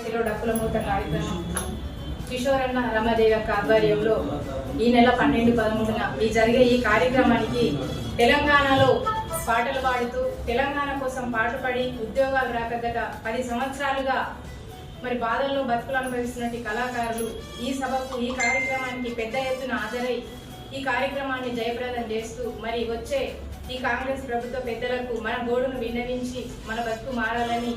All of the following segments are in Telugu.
కిలో డప్పుల మూట కార్యక్రమం కిషోరన్న రమాదేవి యొక్క ఆధ్వర్యంలో ఈ నెల పన్నెండు పదమూడున ఈ జరిగే ఈ కార్యక్రమానికి తెలంగాణలో పాటలు పాడుతూ తెలంగాణ కోసం పాటుపడి ఉద్యోగాలు రాక గత పది సంవత్సరాలుగా మరి బాధల్లో బతుకులు అనుభవిస్తున్నటువంటి కళాకారులు ఈ సభకు ఈ కార్యక్రమానికి పెద్ద ఎత్తున హాజరై ఈ కార్యక్రమాన్ని జయప్రదం చేస్తూ మరి వచ్చే ఈ కాంగ్రెస్ ప్రభుత్వ పెద్దలకు మన గోడును విన్నవించి మన బతుకు మారాలని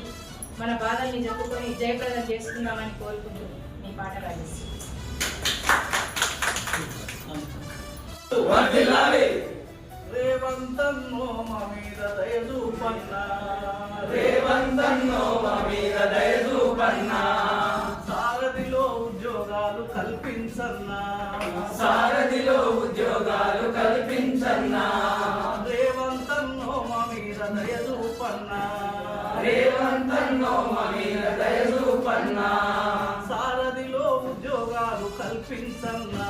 మన బాధల్ని చెప్పుకొని జయప్రదం చేసుకుందామని కోరుకుంటూ మీ పాట రాజేసి రేవంతన్నో మా మీద మీద దయచూపన్నా సారథిలో ఉద్యోగాలు కల్పించన్నా. సారథిలో ఉద్యోగాలు కల్పించన్నా. రేవంతన్నో మా మీద దయచూపన్నా సారథిలో ఉద్యోగాలు కల్పించన్నా.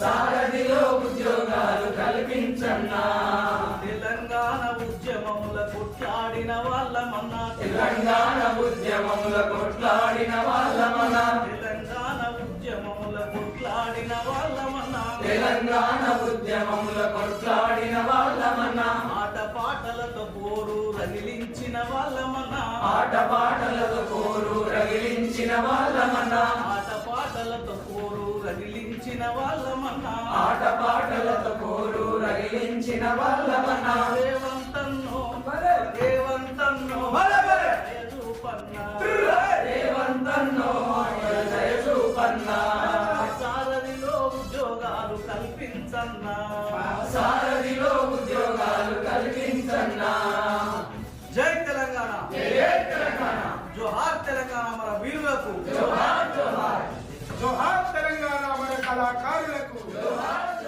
సారథిలో ఉద్యోగాలు కల్పించన్నా తెలంగాణ ఉద్యమముల కొట్లాడిన వాళ్ళమన్నా. తెలంగాణ ఉద్యమముల కొట్లాడిన వాళ్ళమన్నా. తెలంగాణ ఉద్యమముల కొట్లాడిన వాళ్ళమన్నా. తెలంగాణ ఉద్యమముల కొట్లాడిన వాళ్ళమన్నా. ఆట పాటలతో పోరు రగిలించిన వాళ్ళమన్నా. ఆట రగిలించిన వాళ్ళమన్నా ఆట పాటలతో పోరు రగిలించిన వాళ్ళమన్నా ఆట పాటలతో కోరు రగిలించిన వాళ్ళమన్నా రేవంతన్నో సారథిలో ఉద్యోగాలు కల్పించన్నా. సారథిలో ఉద్యోగాలు కల్పించన్నా. కళాకారులకు జోహార్